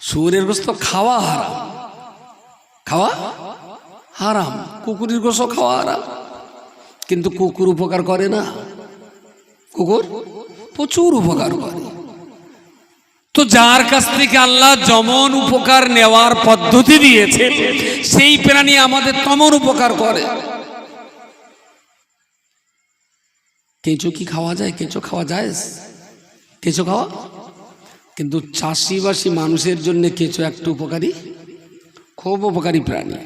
শুয়োরের গোস্ত খাওয়া হারাম। খাওয়া? হারাম। কুকুরের গোস্ত খাওয়া হারাম। কিন্তু কুকুর উপকার করে না। কুকুর প্রচুর উপকার করে। তো যার কাছ থেকে আল্লাহ যেমন উপকার নেওয়ার পদ্ধতি দিয়েছে, সেই প্রাণী আমাদের তেমন উপকার করে। কেঁচো কি খাওয়া যায়? কেঁচো খাওয়া যায়? কেঁচো খাওয়া কিন্তু চাষিবাসী মানুষের জন্য কেঁচো একটু উপকারী, খুব উপকারী প্রাণী,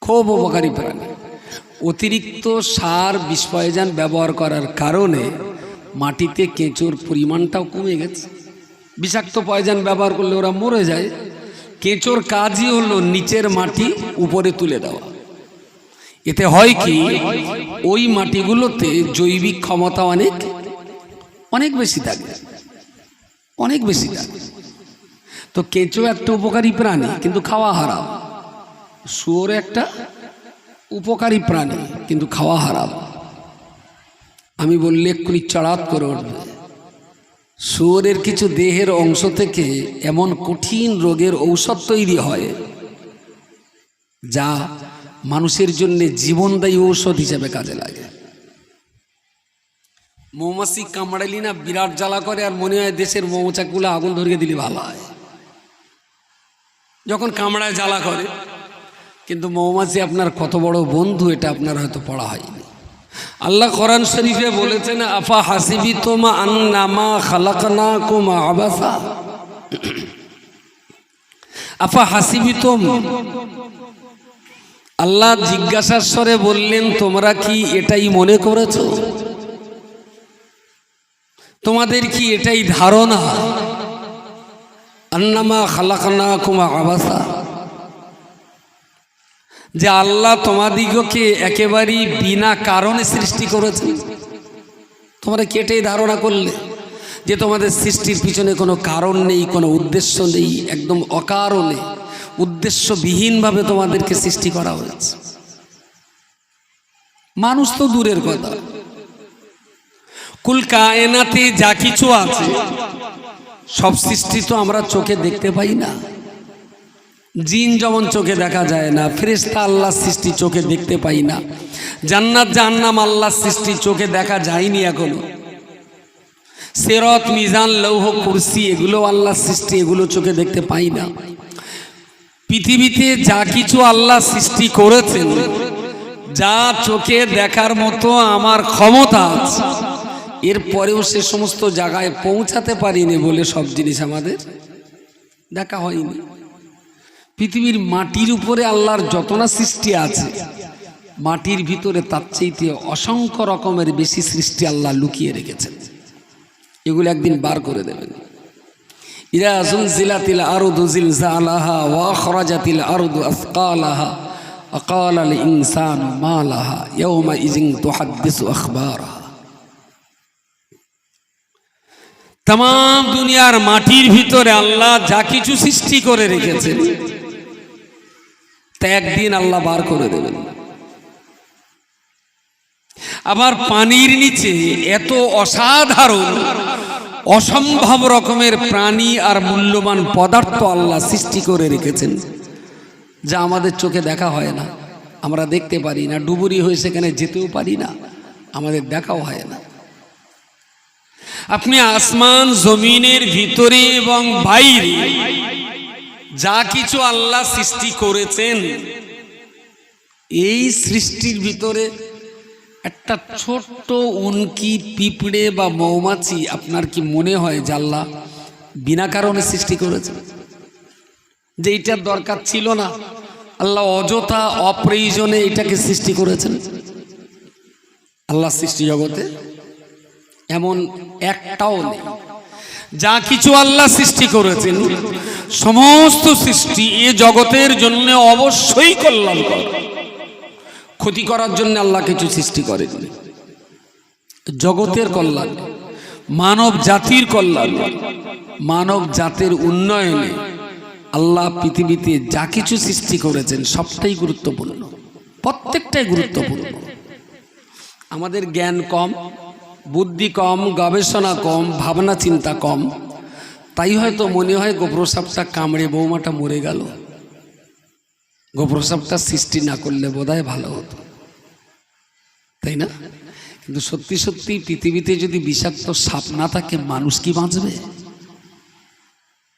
খুব উপকারী প্রাণী। অতিরিক্ত সার বিষয়জান ব্যবহার করার কারণে মাটিতে কেঁচোর পরিমাণটাও কমে গেছে। বিষাক্ত পয়জান ব্যবহার করলে ওরা মরে যায়। কেঁচোর কাজই হলো নিচের মাটি উপরে তুলে দেওয়া। এতে হয় কি, ওই মাটিগুলোতে জৈবিক ক্ষমতা অনেক অনেক বেশি থাকে। অনেক বেশি তো কেঁচো একটা উপকারী প্রাণী, কিন্তু খাওয়া হারাম। শুয়োর একটা উপকারী প্রাণী, কিন্তু খাওয়া হারাম। আমি বললে এক্ষুনি চড়াত করে উঠবে। শুয়োরের কিছু দেহের অংশ থেকে এমন কঠিন রোগের ঔষধ তৈরি হয়, যা মানুষের জন্য জীবনদায়ী ঔষধ হিসেবে কাজে লাগে। মৌমাছি কামড়ালি না, বিরাট জ্বালা করে আর মনে হয় দেশের মৌচাকগুলো আগুন ধরিয়ে দিলে ভালো হয় যখন কামড়ায় জ্বালা করে, কিন্তু মৌমাছি আপনার কত বড় বন্ধু, এটা আপনার হয়তো পড়া হয়নি। আল্লাহ কোরআন শরীফে বলেছেন, আফা হাসিবি তোমা আন্নামা খালাকনা কুমা আবাসা? আফা হাসিবি তোম? আল্লাহ জিজ্ঞাসার স্বরে বললেন, তোমরা কি এটাই মনে করেছ? তোমাদের কি এটাই ধারণা? আন্নামা খালাকানা কুমা আবাসা। যে আল্লাহ তোমাদিগকে একেবারেই বিনা কারণে সৃষ্টি করেছেন। তোমরা কেটেই ধারণা করলে? যে তোমাদের সৃষ্টির পিছনে কোনো কারণ নেই, কোনো উদ্দেশ্য নেই, একদম অকারণে, উদ্দেশ্যবিহীনভাবে তোমাদেরকে সৃষ্টি করা হয়েছে। মানুষ তো দূরের কথা। কুল কায়নাতে যা কিছু আছে, সব সৃষ্টি তো আমরা চোখে দেখতে পাই না। জিন যেমন চোখে দেখা যায় না ফেরেস্তা আল্লাহ সৃষ্টি চোখে দেখতে পাই না। জান্নাত জান্নাম আল্লাহ সৃষ্টি চোখে দেখা যায়নি এখনও। সেরত, মিজান, লৌহ, কুরসি, এগুলো আল্লাহ সৃষ্টি, এগুলো চোখে দেখতে পাই না। পৃথিবীতে যা কিছু আল্লাহ সৃষ্টি করেছেন, যা চোখে দেখার মতো আমার ক্ষমতা আছে। এরপরেও সে সমস্ত জায়গায় পৌঁছাতে পারিনি বলে সব জিনিস আমাদের দেখা হয়নি। পৃথিবীর মাটির উপরে আল্লাহর যত না সৃষ্টি আছে, মাটির ভিতরে তার চাইতে অসংখ্য রকমের বেশি সৃষ্টি আল্লাহ লুকিয়ে রেখেছেন। এগুলো একদিন বার করে দেবেন। ইরা আকাল আল ইনসান মালাহা ইয়াউমা ইজিং তুহাদ্দিসু আখবারহা। তাম দুনিয়ার মাটির ভিতরে আল্লাহ যা কিছু সৃষ্টি করে রেখেছেন তা একদিন আল্লাহ বার করে দেবেন। আবার পানির নিচে এত অসাধারণ, অসম্ভব রকমের প্রাণী আর মূল্যবান পদার্থ আল্লাহ সৃষ্টি করে রেখেছেন, যা আমাদের চোখে দেখা হয় না। আমরা দেখতে পারি না, ডুবুরি হয়ে সেখানে যেতেও পারি না। আমাদের দেখাও হয় না। আপনি আসমান জমিনের ভিতরে এবং বাইরে যা কিছু আল্লাহ সৃষ্টি করেছেন, এই সৃষ্টির ভিতরে একটা ছোট্ট উনকি, পিঁপড়ে বা মৌমাছি আপনার কি মনে হয় যে আল্লাহ বিনা কারণে সৃষ্টি করেছে যে এইটার দরকার ছিল না, আল্লাহ অযথা অপ্রয়োজনে এটাকে সৃষ্টি করেছেন। আল্লাহ সৃষ্টি জগতে এমন একটাও নেই। যা কিছু আল্লাহ সৃষ্টি করেছেন, সমস্ত সৃষ্টি এ জগতের জন্য অবশ্যই কল্যাণ ক্ষতি করার জন্য আল্লাহ কিছু সৃষ্টি করেন। জগতের কল্যাণ, মানব জাতির কল্যাণ, মানব জাতির উন্নয়নে আল্লাহ পৃথিবীতে যা কিছু সৃষ্টি করেছেন সবটাই গুরুত্বপূর্ণ, প্রত্যেকটাই গুরুত্বপূর্ণ। আমাদের জ্ঞান কম বুদ্ধি কম, গবেষণা কম, ভাবনা চিন্তা কম। তাই হয়তো মনে হয় গোপ্রসাবটা কামড়ে বৌমাটা মরে গেল। গোপ্রসাবটা সৃষ্টি না করলে বোধহয় ভালো হতো। তাই না? কিন্তু সত্যি সত্যি পৃথিবীতে যদি বিষাক্ত সাপ না থাকে, মানুষ কি বাঁচবে?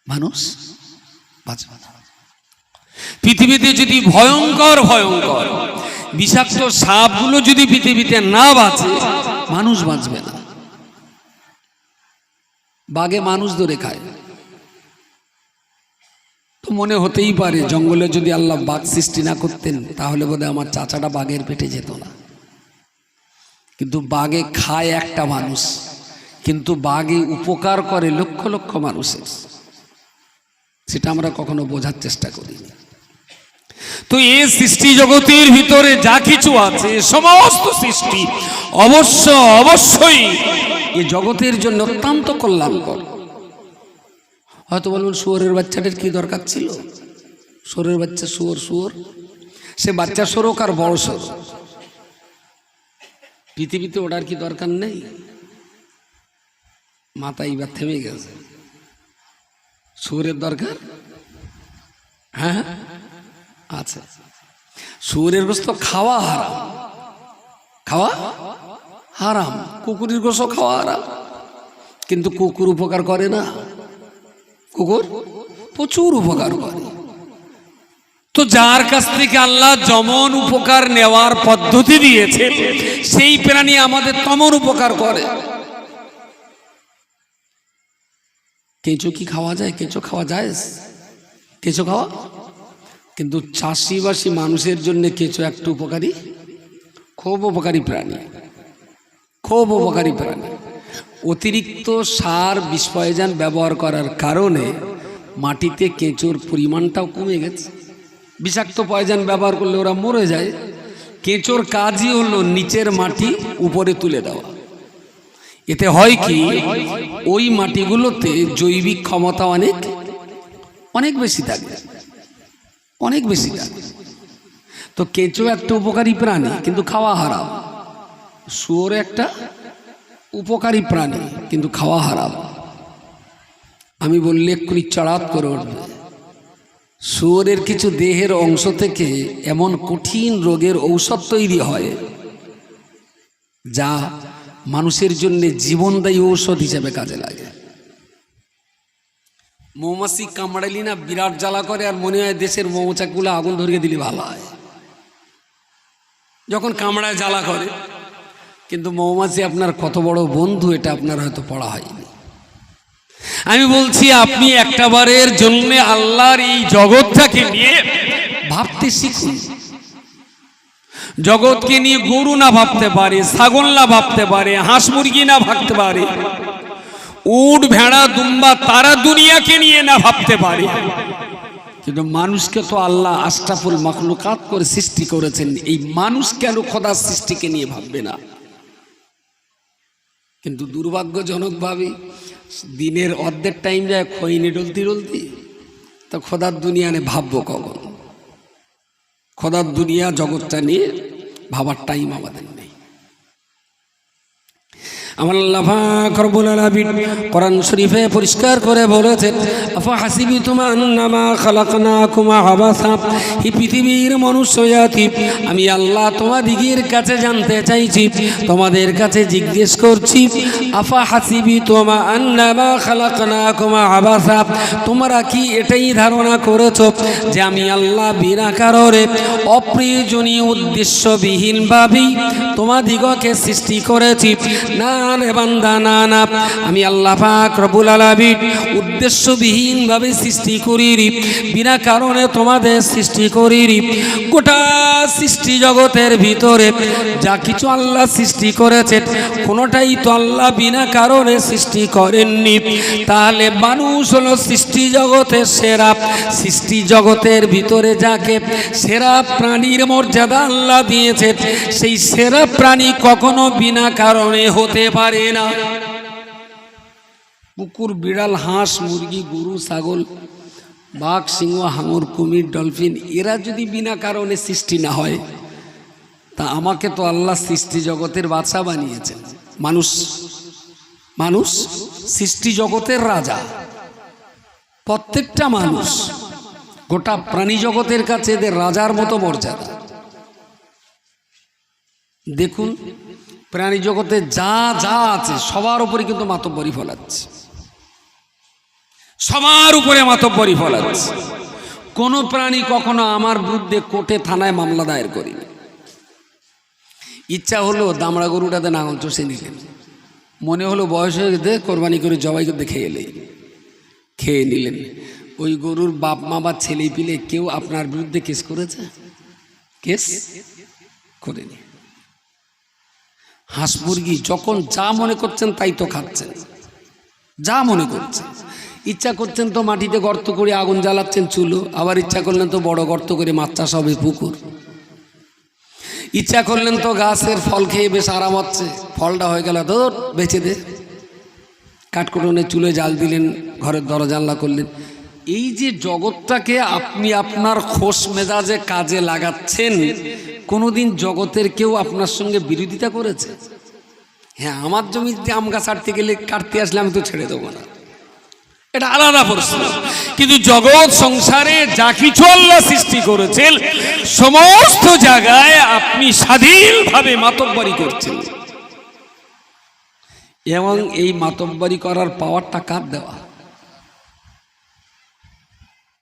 মানুষ বাঁচবে পৃথিবীতে যদি ভয়ঙ্কর ভয়ঙ্কর, বিষাক্ত সাপগুলো যদি পৃথিবীতে না বাঁচে মানুষ বাঁচবে না। বাঘে মানুষ ধরে খায়। তো মনে হতেই পারে, জঙ্গলে যদি আল্লাহ বাঘ সৃষ্টি না করতেন, তাহলে বোধহয় আমার চাচাটা বাঘের পেটে যেত না। কিন্তু বাঘে খায় একটা মানুষ, কিন্তু বাঘে উপকার করে লক্ষ লক্ষ মানুষের। সেটা আমরা কখনো বোঝার চেষ্টা করিনি। তো এই সৃষ্টি জগতের ভিতরে যা কিছু আছে, সমস্ত সৃষ্টি অবশ্য অবশ্যই এই জগতের জন্য অত্যন্ত কল্যাণকর। হয়তো বলবেন শুয়োরের বাচ্চাটার কি দরকার ছিল? শুয়োরের বাচ্চা শুয়োর শুয়োর। সে বাচ্চা সরোক আর বড় সরোক পৃথিবীতে ওটার কি দরকার নেই? মাথা এইবার থেমে গেছে। শুয়োরের দরকার? হ্যাঁ। আচ্ছা শুয়োরের গোস্ত খাওয়া হারাম। খাওয়া? হারাম। কুকুরের গোস্ত খাওয়া হারাম। কিন্তু কুকুর উপকার করে না। কুকুর প্রচুর উপকার করে। তো যার কাছ থেকে আল্লাহ যেমন উপকার নেওয়ার পদ্ধতি দিয়েছে, সেই প্রাণী আমাদের তেমন উপকার করে। কেঁচো কি খাওয়া যায়? কেঁচো খাওয়া যায়? কেঁচো খাওয়া কিন্তু চাষিবাসী মানুষের জন্য কেঁচো একটু উপকারী, খুব উপকারী প্রাণী, খুব উপকারী প্রাণী। অতিরিক্ত সার বিষয়জান ব্যবহার করার কারণে মাটিতে কেঁচোর পরিমাণটাও কমে গেছে। বিষাক্ত পয়জান ব্যবহার করলে ওরা মরে যায়। কেঁচোর কাজই হলো নিচের মাটি উপরে তুলে দেওয়া। এতে হয় কি, ওই মাটিগুলোতে জৈবিক ক্ষমতা অনেক অনেক বেশি থাকে। অনেক বেশি থাকে তো কেঁচো একটা উপকারী প্রাণী, কিন্তু খাওয়া হারাম। শুয়োর একটা উপকারী প্রাণী, কিন্তু খাওয়া হারাম। আমি বললে এক্ষুনি চড়াত করে উঠবে। শুয়োরের কিছু দেহের অংশ থেকে এমন কঠিন রোগের ঔষধ তৈরি হয়, যা মানুষের জন্য জীবনদায়ী ঔষধ হিসেবে কাজে লাগে। মৌমাছি কামড়ালি না, বিরাট জ্বালা করে আর মনে হয় দেশের মৌচাকগুলো আগুন ধরিয়ে দিলে ভালো হয় যখন কামড়ায় জ্বালা করে, কিন্তু মৌমাছি আপনার কত বড় বন্ধু, এটা আপনার হয়তো পড়া হয়নি। আমি বলছি, আপনি একটা বারের জন্য আল্লাহর এই জগৎটাকে নিয়ে ভাবতে শিখুন। জগৎকে নিয়ে গরু না ভাবতে পারে, ছাগল না ভাবতে পারে, হাঁস মুরগি না ভাবতে পারে। উট, ভেড়া, দুম্বা, তারা দুনিয়াকে নিয়ে না ভাবতে পারে। কিন্তু মানুষকে তো আল্লাহ আস্তাফুল মখলুকাত করে সৃষ্টি করেছেন। এই মানুষ কেন খোদার সৃষ্টিকে নিয়ে ভাববে না? কিন্তু দুর্ভাগ্যজনকভাবে দিনের অর্ধেক টাইম যায় খইনে ডলতি ডলতি, তো খোদার দুনিয়া নিয়ে ভাববো কখন? খোদার দুনিয়া জগৎটা নিয়ে ভাবার টাইম আমাদের আমার পাক রব্বুল আলামিন কোরআন শরীফে পরিষ্কার করে বলেছেন, আফা হাসিবি তোমা আন্নামা খালাকনাকুম আবাসা এই পৃথিবীর মনুষ্য জাতি, আমি আল্লাহ তোমাদিগের কাছে জানতে চাইছি, তোমাদের কাছে জিজ্ঞেস করছি, আফা হাসিবি তোমা আন্নামা খালাকনাকুম আবাসা তোমরা কি এটাই ধারণা করেছ যে আমি আল্লাহ বিনা কারণে অপ্রয়োজনীয় উদ্দেশ্যবিহীনভাবেই তোমাদিগকে সৃষ্টি করেছি? না রে বান্দা, না না। আমি আল্লাহ পাক রবুল আলামিন উদ্দেশ্যবিহীনভাবে সৃষ্টি করিনি বিনা কারণে তোমাদের সৃষ্টি করিনি গোটা সৃষ্টি জগতের ভিতরে যা কিছু আল্লাহ সৃষ্টি করেছেন, কোনোটাই তো আল্লাহ বিনা কারণে সৃষ্টি করেননি। তাহলে মানুষ হলো সৃষ্টি জগতের সেরা। সৃষ্টি জগতের ভিতরে যাকে সেরা প্রাণীর মর্যাদা আল্লাহ দিয়েছে সেই সেরা প্রাণী কখনো বিনা কারণে হতে পারে না। কুকুর বিড়াল, হাঁস, মুরগি, গরু, ছাগল, বাঘ, সিংহ, হাঙর, কুমির, ডলফিন, এরা যদি বিনা কারণে সৃষ্টি না হয়, তা আমাকে তো আল্লাহ সৃষ্টি জগতের বাদশা বানিয়েছেন। মানুষ মানুষ সৃষ্টি জগতের রাজা। প্রত্যেকটা মানুষ, গোটা প্রাণী জগতের কাছে এদের রাজার মতো মর্যাদা। দেখুন, প্রাণী জগতে যা যা আছে, সবার উপরে কিন্তু মাতব্বরি ফলাচ্ছে। সবার উপরে মাতব্বরি ফলাচ্ছে। কোনো প্রাণী কখনো আমার বিরুদ্ধে কোর্টে, থানায় মামলা দায়ের করিনি। ইচ্ছা হলো দামড়া গরুটাতে নাঙল চষে নিলেন। মনে হলো বয়স হয়ে গেছে, কোরবানি করে জবাই করতে খেয়ে এলেই। খেয়ে নিলেন। ওই গরুর বাপ, মা বা ছেলে পিলে কেউ আপনার বিরুদ্ধে কেস করেছে? কেস করেনি। হাঁস মুরগি যখন যা মনে করছেন তাই তো খাচ্ছেন। যা মনে করছেন। ইচ্ছা করছেন তো মাটিতে গর্ত করে আগুন জ্বালাচ্ছেন চুলো, আবার ইচ্ছা করলেন তো বড় গর্ত করে মাছ চাষ হবে পুকুর। ইচ্ছা করলেন তো গাছের ফল খেয়ে বেশ আরাম হচ্ছে। ফলটা হয়ে গেল তো বেঁচে দে। কাঠকুটনে চুলে জাল দিলেন, ঘরের দরজা জানলা করলেন। এই যে জগৎটাকে আপনি আপনার খোশ মেজাজে কাজে লাগাচ্ছেন, কোনোদিন জগতের কেউ আপনার সঙ্গে বিরোধিতা করেছে? হ্যাঁ আমার জমিতে আম গাছ আটতে গেলে কাটতে আসলে আমি তো ছেড়ে দেবো না। এটা আলাদা প্রশ্ন। কিন্তু জগৎ সংসারে যা কিছু আল্লাহ সৃষ্টি করেছেন, সমস্ত জায়গায় আপনি স্বাধীনভাবে মাতব্বরি করছেন। এবং এই মাতব্বরি করার পাওয়ারটা কার দেওয়া?